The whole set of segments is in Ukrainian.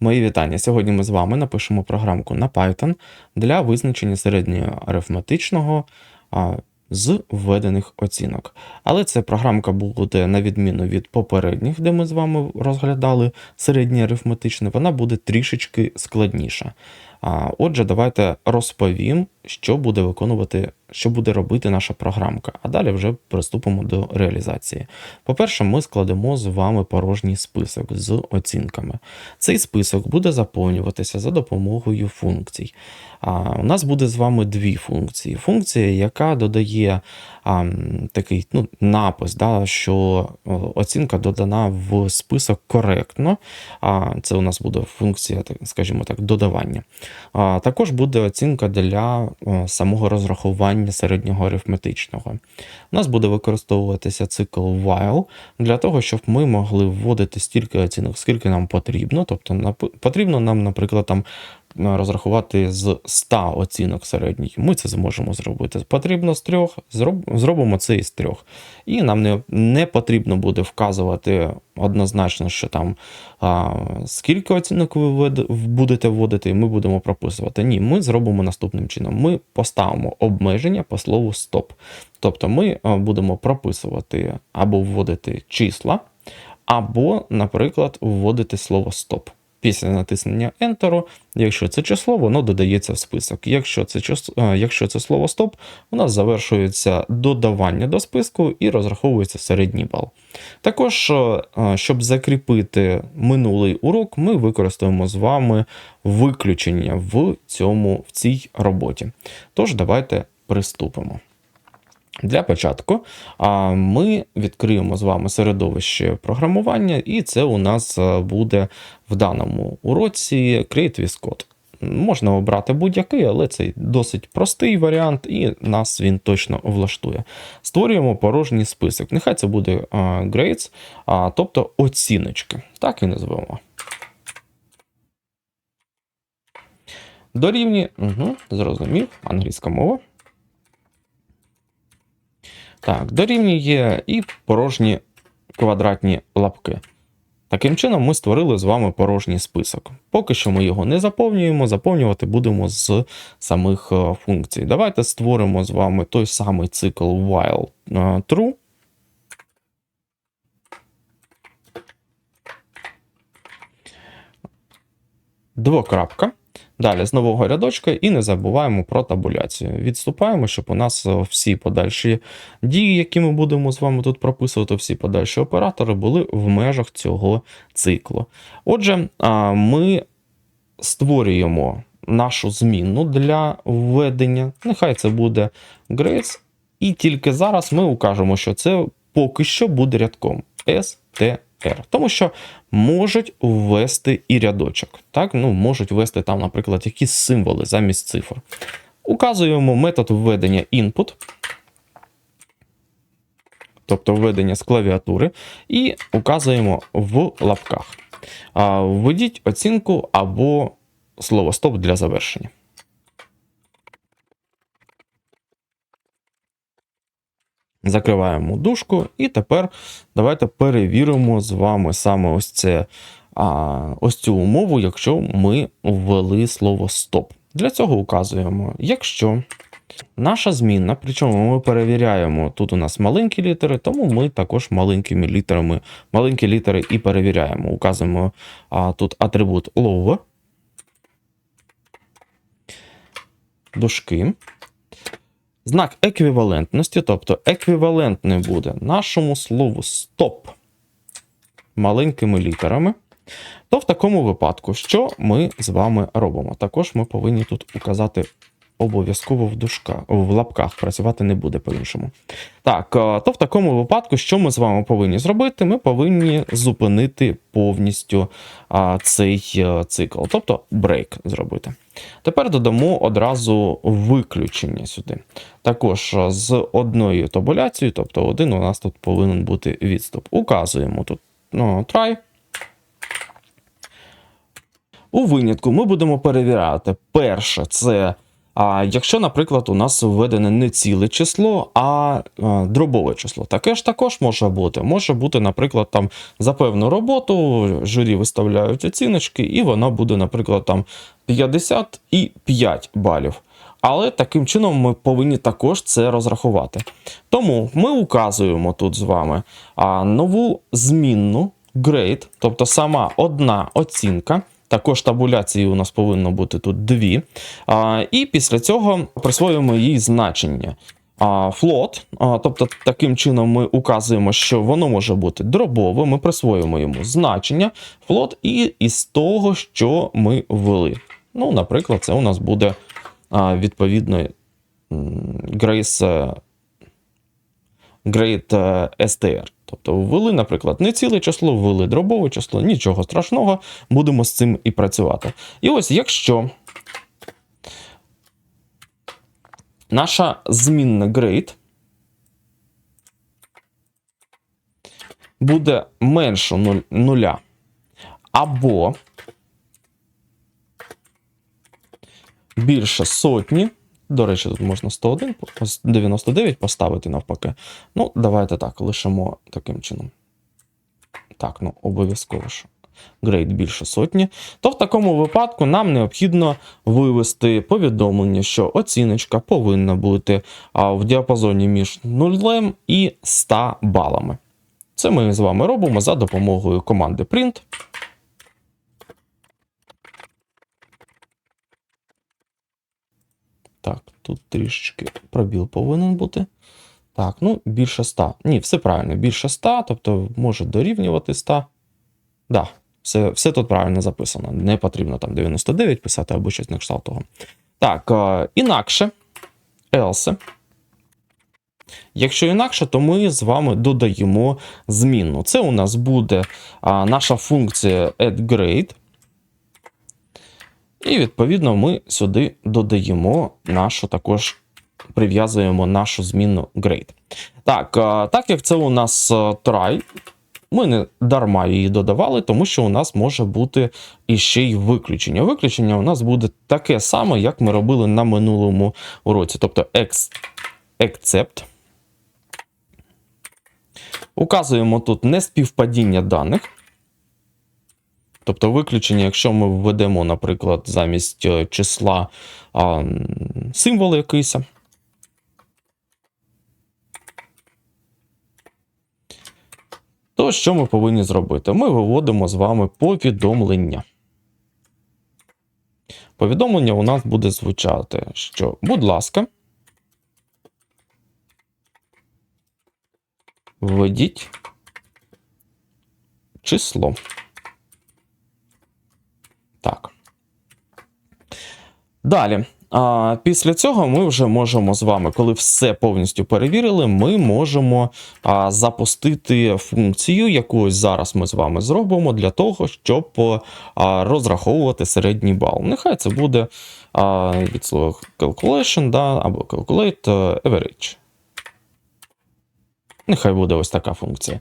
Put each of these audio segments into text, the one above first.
Мої вітання. Сьогодні ми з вами напишемо програмку на Python для визначення середнього арифметичного з введених оцінок. Але ця програмка буде, на відміну від попередніх, де ми з вами розглядали середнє арифметичне, вона буде трішечки складніша. Отже, давайте розповім, що буде виконувати, що буде робити наша програмка, а далі вже приступимо до реалізації. По-перше, ми складемо з вами порожній список з оцінками. Цей список буде заповнюватися за допомогою функцій. А, У нас буде з вами дві функції. Функція, яка додає а, такий ну, напис, да, що оцінка додана в список коректно. А, Це у нас буде функція, скажімо так, додавання. А, Також буде оцінка для самого розрахування середнього арифметичного. У нас буде використовуватися цикл while для того, щоб ми могли вводити стільки оцінок, скільки нам потрібно. Тобто потрібно нам, наприклад, там розрахувати з 100 оцінок середніх. Ми це зможемо зробити. Потрібно з трьох, зроб- зробимо це із трьох. І нам не, не потрібно буде вказувати однозначно, що там а, скільки оцінок ви будете вводити, і ми будемо прописувати. Ні, ми зробимо наступним чином. Ми поставимо обмеження по слову стоп. Тобто ми будемо прописувати або вводити числа, або, наприклад, вводити слово стоп. Після натиснення Enter, якщо це число, воно додається в список. Якщо це, чис- е, якщо це слово стоп, у нас завершується додавання до списку і розраховується середній бал. Також, е, е, щоб закріпити минулий урок, ми використаємо з вами виключення в, цьому, в цій роботі. Тож, давайте приступимо. Для початку ми відкриємо з вами середовище програмування, і це у нас буде в даному уроці Create with Code. Можна обрати будь-який, але це досить простий варіант, і нас він точно влаштує. Створюємо порожній список. Нехай це буде а, grades, тобто оціночки. Так і назвемо. Дорівнює, угу, зрозумів, англійська мова. Так, дорівнює і порожні квадратні лапки. Таким чином, ми створили з вами порожній список. Поки що ми його не заповнюємо, заповнювати будемо з самих е, функцій. Давайте створимо з вами той самий цикл while е, true. Двокрапка. Далі з нового рядочка і не забуваємо про табуляцію. Відступаємо, щоб у нас е, всі подальші дії, які ми будемо з вами тут прописувати, всі подальші оператори були в межах цього циклу. Отже, ми створюємо нашу змінну для введення. Нехай це буде grades, і тільки зараз ми укажемо, що це поки що буде рядком STR. Тому що можуть ввести і рядочок. Так? Ну, можуть ввести там, наприклад, якісь символи замість цифр. Указуємо метод введення input, тобто введення з клавіатури, і указуємо в лапках. Введіть оцінку або слово стоп для завершення. Закриваємо дужку, і тепер давайте перевіримо з вами саме ось це. А, ось цю умову, якщо ми ввели слово стоп. Для цього указуємо, якщо наша змінна, причому ми перевіряємо, тут у нас маленькі літери, тому ми також маленькими літерами, маленькі літери і перевіряємо. Указуємо а, тут атрибут low, дужки. Знак еквівалентності, тобто еквівалентний буде нашому слову стоп маленькими літерами, то в такому випадку, що ми з вами робимо? Також ми повинні тут указати обов'язково в дужках, в лапках, працювати не буде по-іншому. Так, е, то в такому випадку, що ми з вами повинні зробити? Ми повинні зупинити повністю цей е, цикл, тобто брейк зробити. Тепер додамо одразу виключення сюди. Також е, з одною табуляцією, тобто один у нас тут повинен бути відступ. Указуємо тут ну, try. У винятку ми будемо перевіряти. Перше, це А якщо, наприклад, у нас введене не ціле число, а, а дробове число, таке ж також може бути. Може бути, наприклад, там за певну роботу журі виставляють оціночки, і вона буде, наприклад, там 55 балів. Але таким чином ми повинні також це розрахувати. Тому ми указуємо тут з вами нову змінну grade, тобто сама одна оцінка. Також табуляції у нас повинно бути тут дві. А, і після цього присвоюємо їй значення. А, float, а, тобто таким чином ми указуємо, що воно може бути дробове, ми присвоюємо йому значення float і із того, що ми ввели. Ну, наприклад, це у нас буде а, відповідно Grace, е, Great е, STR. Тобто ввели, наприклад, не ціле число, ввели дробове число, нічого страшного, будемо з цим і працювати. І ось якщо наша змінна grade буде менше нуля, або більше сотні. До речі, тут можна 101, 99 поставити навпаки. Ну, давайте так, лишимо таким чином. Так, ну обов'язково ж. Грейд більше сотні. То в такому випадку нам необхідно вивести повідомлення, що оціночка повинна бути в діапазоні між 0 і 100 балами. Це ми з вами робимо за допомогою команди print. Так, тут трішечки пробіл повинен бути. Так, ну більше 100. Ні, все правильно, більше 100, тобто може дорівнювати 100. Да, все, все тут правильно записано. Не потрібно там 99 писати або щось на кшталт того. Так, е, інакше, else. Якщо інакше, то ми з вами додаємо змінну. Це у нас буде а, наша функція addGrade. І відповідно ми сюди додаємо нашу також прив'язуємо нашу змінну grade. Так, так як це у нас а, try, ми не дарма її додавали, тому що у нас може бути іще й виключення. Виключення у нас буде таке саме, як ми робили на минулому уроці. Тобто ex, except. Указуємо тут неспівпадіння даних. Тобто виключення, якщо ми введемо, наприклад, замість е, числа а, символ якийсь. То що ми повинні зробити? Ми виводимо з вами повідомлення. Повідомлення у нас буде звучати, що, будь ласка, введіть число. Так. Далі. А, після цього ми вже можемо з вами, коли все повністю перевірили, ми можемо а, запустити функцію, яку зараз ми з вами зробимо для того, щоб а, розраховувати середній бал. Нехай це буде а, від слова calculation да, або calculate е, average. Нехай буде ось така функція.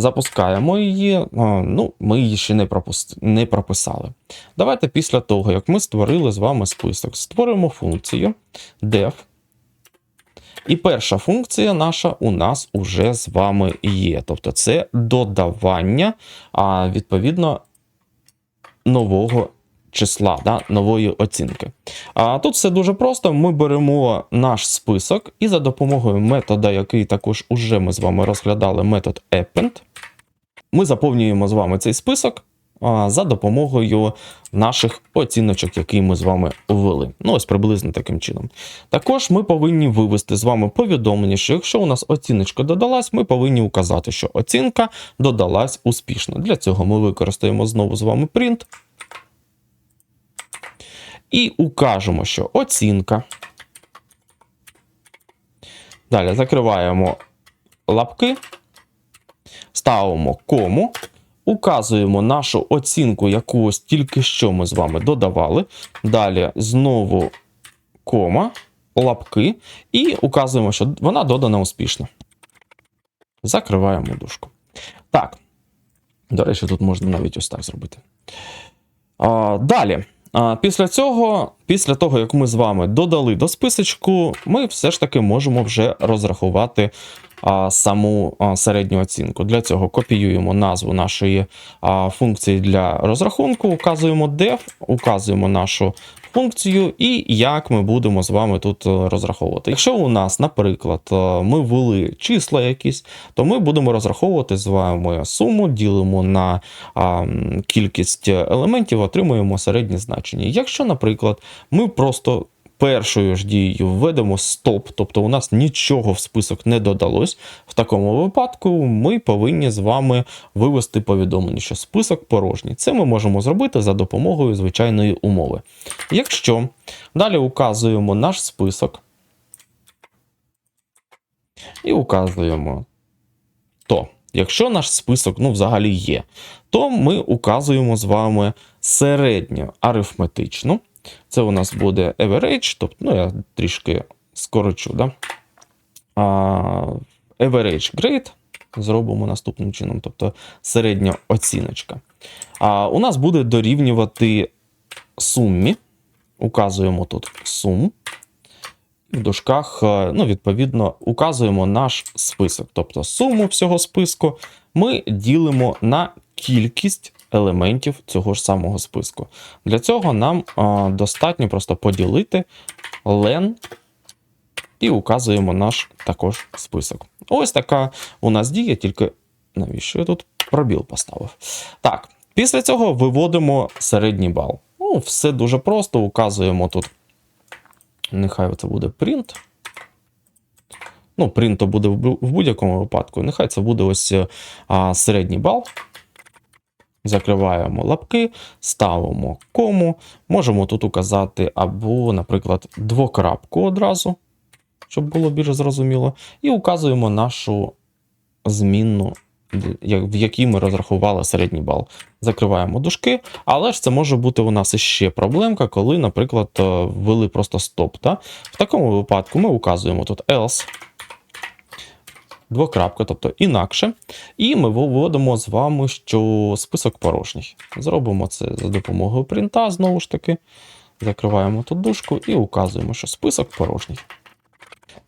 Запускаємо її. Ну, ми її ще не, пропусти... не прописали. Давайте після того, як ми створили з вами список, створимо функцію def. І перша функція наша у нас уже з вами є. Тобто це додавання, а відповідно нового числа, да, нової оцінки. А тут все дуже просто. Ми беремо наш список і за допомогою метода, який також уже ми з вами розглядали, метод append, ми заповнюємо з вами цей список за допомогою наших оціночок, які ми з вами ввели. Ну, ось приблизно таким чином. Також ми повинні вивести з вами повідомлення, що якщо у нас оціночка додалась, ми повинні указати, що оцінка додалась успішно. Для цього ми використаємо знову з вами print. І укажемо, що оцінка. Далі закриваємо лапки, ставимо кому, указуємо нашу оцінку, яку ось тільки що ми з вами додавали. Далі знову кома, лапки, і указуємо, що вона додана успішно. Закриваємо дужку. Так. До речі, тут можна навіть ось так зробити. А, Далі. А, Після цього після того, як ми з вами додали до списочку, ми все ж таки можемо вже розрахувати а, саму а, середню оцінку. Для цього копіюємо назву нашої а, функції для розрахунку, указуємо def, указуємо нашу функцію і як ми будемо з вами тут е, розраховувати. Якщо у нас, наприклад, е, ми ввели числа якісь, то ми будемо розраховувати з вами суму, ділимо на а, кількість елементів, отримуємо середнє значення. Якщо, наприклад, ми просто першою ж дією введемо стоп, тобто у нас нічого в список не додалось. В такому випадку ми повинні з вами вивести повідомлення, що список порожній. Це ми можемо зробити за допомогою звичайної умови. Якщо далі указуємо наш список і указуємо то. Якщо наш список ну, взагалі є, то ми указуємо з вами середню арифметичну. Це у нас буде average, тобто, ну я трішки скорочу, да? а, average grade зробимо наступним чином, тобто середня оціночка. А, у нас буде дорівнювати сумі. Указуємо тут сум. В дужках, е, ну, відповідно, указуємо наш список. Тобто суму всього списку ми ділимо на кількість елементів цього ж самого списку. Для цього нам а, достатньо просто поділити len і указуємо наш також список. Ось така у нас дія, тільки навіщо я тут пробіл поставив? Так, після цього виводимо середній бал. Ну, все дуже просто, указуємо тут. Нехай це буде print. Ну, print буде в в будь-якому випадку. Нехай це буде ось а, середній бал. Закриваємо лапки, ставимо кому. Можемо тут указати або, наприклад, двокрапку одразу, щоб було більш зрозуміло. І указуємо нашу змінну, в якій ми розрахували середній бал. Закриваємо дужки, але ж це може бути у нас іще проблемка, коли, наприклад, е, ввели просто стоп. Та? В такому випадку ми указуємо тут else. Двокрапка, тобто інакше. І ми виводимо з вами, що список порожній. Зробимо це за допомогою принта, знову ж таки. Закриваємо тут дужку і указуємо, що список порожній.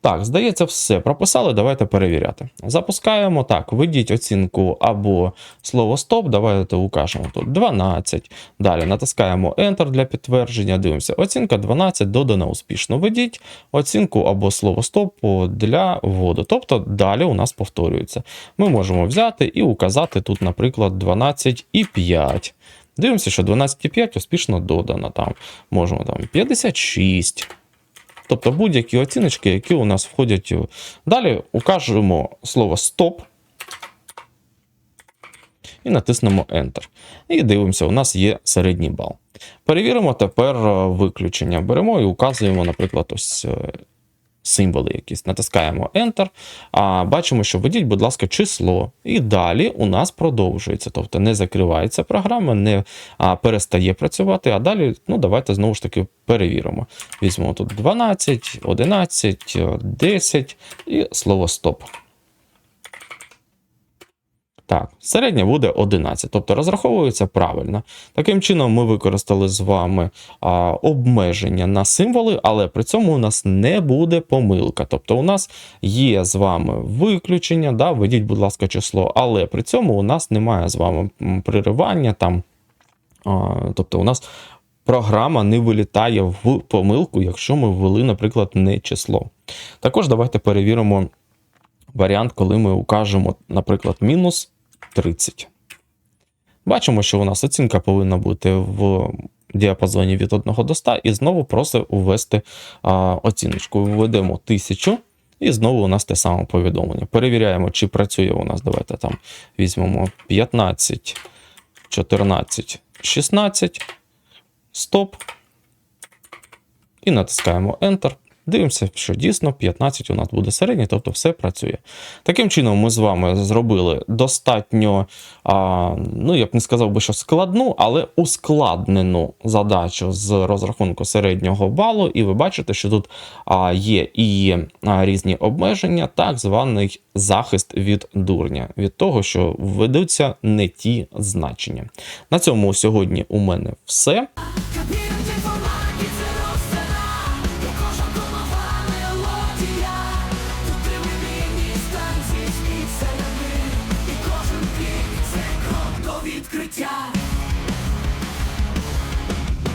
Так, здається, все прописали. Давайте перевіряти. Запускаємо так, введіть оцінку або слово стоп. Давайте укажемо тут 12. Далі натискаємо Enter для підтвердження. Дивимося, оцінка 12 додана успішно. Введіть оцінку або слово стоп для вводу. Тобто далі у нас повторюється. Ми можемо взяти і указати тут, наприклад, 12,5. Дивимося, що 12,5 успішно додано. Там можемо там 56. Тобто будь-які оціночки, які у нас входять. Далі укажемо слово стоп. І натиснемо Enter. І дивимося, у нас є середній бал. Перевіримо тепер е, виключення. Беремо і указуємо, наприклад, ось е, символи якісь. Натискаємо Enter. А бачимо, що введіть, будь ласка, число. І далі у нас продовжується. Тобто не закривається програма, не а, перестає працювати. А далі, ну, давайте знову ж таки перевіримо. Візьмемо тут 12, 11, 10 і слово стоп. Так, середня буде 11, тобто розраховується правильно. Таким чином, ми використали з вами а, обмеження на символи, але при цьому у нас не буде помилка. Тобто, у нас є з вами виключення, да, введіть, будь ласка, число, але при цьому у нас немає з вами приривання там. А, тобто, у нас програма не вилітає в помилку, якщо ми ввели, наприклад, не число. Також давайте перевіримо варіант, коли ми укажемо, наприклад, мінус 30. Бачимо, що у нас оцінка повинна бути в діапазоні від 1 до 100, і знову просить ввести а, оціночку. Введемо 1000, і знову у нас те саме повідомлення. Перевіряємо, чи працює у нас. Давайте там візьмемо 15, 14, 16, стоп. І натискаємо Enter. Дивимося, що дійсно 15 у нас буде середній, тобто все працює. Таким чином, ми з вами зробили достатньо, а, ну я б не сказав би, що складну, але ускладнену задачу з розрахунку середнього балу. І ви бачите, що тут а, є і різні обмеження, так званий захист від дурня, від того, що введуться не ті значення. На цьому сьогодні у мене все.